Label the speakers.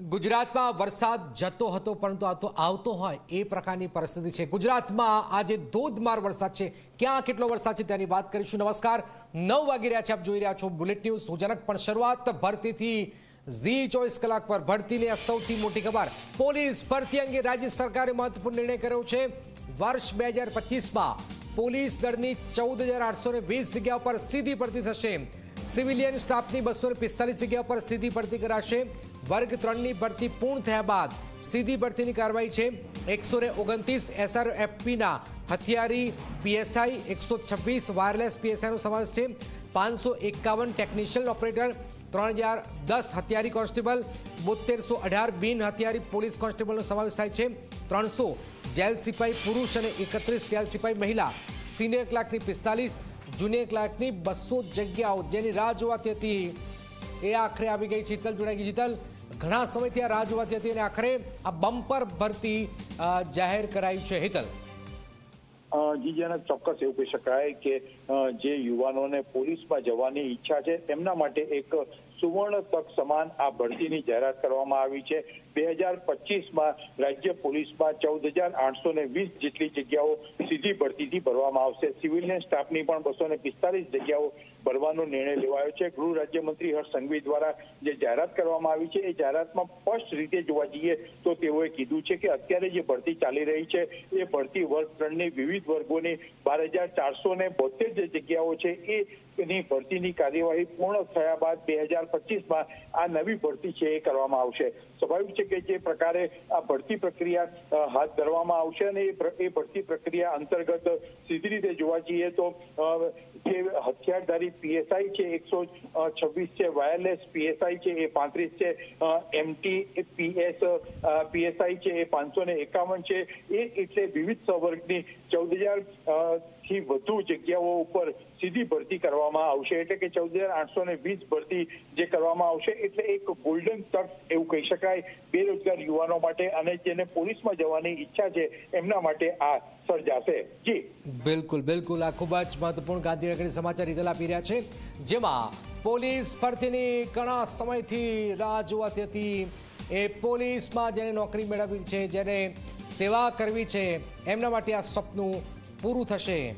Speaker 1: ગુજરાતમાં વરસાદ જતો હતો, પરંતુ આ તો આવતો હોય એ પ્રકારની પરિસ્થિતિ છે. ગુજરાતમાં આજે ધોધમાર વરસાદ છે. ક્યાં કેટલો વરસાદ છે તેની વાત કરીશું. નમસ્કાર. નવ વાગી રહ્યા છે, આપ જોઈ રહ્યા છો બુલેટ ન્યૂઝ. સુજનક પણ શરૂઆત ભરતીથી ઝી ચોવીસ કલાક પર. ભરતીની આ સૌથી મોટી ખબર. પોલીસ ભરતી અંગે રાજ્ય સરકારે મહત્વપૂર્ણ નિર્ણય કર્યો છે. વર્ષ બે હજાર પચીસમાં પોલીસ દળની ચૌદ હજાર આઠસો વીસ જગ્યા પર સીધી ભરતી થશે. સિવિલિયન સ્ટાફની બસો પિસ્તાલીસ જગ્યા પર સીધી ભરતી કરાશે. વર્ગ ત્રણની ભરતી પૂર્ણ થયા બાદ સીધી ભરતીની કાર્યવાહી છે. એકસો ને ઓગણત્રીસ એસઆરએફપીના હથિયારી, પીએસઆઈ, એકસો છવ્વીસ વાયરલેસ પીએસઆઈનો સમાવેશ છે. પાંચસો એકાવન ટેકનિશિયલ ઓપરેટર, ત્રણ હજાર દસ હથિયારી કોન્સ્ટેબલ બોતેરસો અઢાર બિન હથિયારી પોલીસ કોન્સ્ટેબલનો સમાવેશ થાય છે. ત્રણસો જેલ સિપાઈ પુરુષ અને એકત્રીસ જેલ સિપાઈ મહિલા. સિનિયર ક્લાર્કની પિસ્તાલીસ જુનિયર ક્લાર્કની બસો જગ્યાઓ જેની રાહ જોવાતી હતી. એ આખરે આવી ગઈ છે હિતલ જોડાઈ ગઈ હિતલ ઘણા સમયથી આ રાહ જોવાતી હતી અને આખરે આ બમ્પર ભરતી જાહેર કરાઈ છે હિતલ.
Speaker 2: જી ચોક્કસ એવું કહી શકાય કે જે યુવાનોને પોલીસમાં જવાની ઈચ્છા છે તેમના માટે એક સુવર્ણ તક સમાન આ ભરતીની જાહેરાત કરવામાં આવી છે. બે હજાર પચીસમાં રાજ્ય પોલીસમાં ચૌદ હજાર આઠસો ને વીસ જેટલી જગ્યાઓ સીધી ભરતીથી ભરવામાં આવશે. સિવિલિયન સ્ટાફની પણ બસો ને પિસ્તાલીસ જગ્યાઓ ભરવાનો નિર્ણય લેવાયો છે. ગૃહ રાજ્યમંત્રી હર્ષ સંઘવી દ્વારા જે જાહેરાત કરવામાં આવી છે, એ જાહેરાતમાં સ્પષ્ટ રીતે જોવા જઈએ તો તેઓએ કીધું છે કે અત્યારે જે ભરતી ચાલી રહી છે, એ ભરતી વર્ગ ત્રણની વિવિધ વર્ગોની બાર હજાર ચારસો ને બોતેર જે જગ્યાઓ છે એની ભરતીની કાર્યવાહી પૂર્ણ થયા બાદ બે હજાર પચીસમાં આ નવી ભરતી છે એ કરવામાં આવશે. સ્વાભાવિક છે કે જે પ્રકારે આ ભરતી પ્રક્રિયા હાથ ધરવામાં આવશે અને એ ભરતી પ્રક્રિયા અંતર્ગત સીધી રીતે જોવા જઈએ તો જે હથિયારધારી પીએસઆઈ છે એકસો છવ્વીસ છે, વાયરલેસ પીએસઆઈ છે એ પાંત્રીસ છે એમટી પીએસ પીએસઆઈ છે એ પાંચસો ને એકાવન છે. એ એટલે વિવિધ સવર્ગની ચૌદ હજાર થી વધુ જગ્યાઓ ઉપર સીધી ભરતી કરવામાં આવશે. એટલે કે ચૌદ હજાર આઠસો ને વીસ ભરતી જે કરવામાં આવશે, એટલે એક ગોલ્ડન તક એવું કહી શકાય, બેરોજગાર યુવાનો માટે અને જેને પોલીસમાં જવાની ઈચ્છા છે, એમના માટે આ સર્જાશે. જી.
Speaker 1: બિલકુલ બિલકુલ. આ ખૂબ જ મહત્વપૂર્ણ ગાંધીનગરની સમાચાર હિતલ આપી રહ્યા છે. જેમાં પોલીસ ભરતીની ઘણા સમયથી રાહ જોવાતી હતી. એ પોલીસમાં જેને નોકરી મેળવવી છે, જેને સેવા કરવી છે, એમના માટે આ સપનું પૂરું થશે.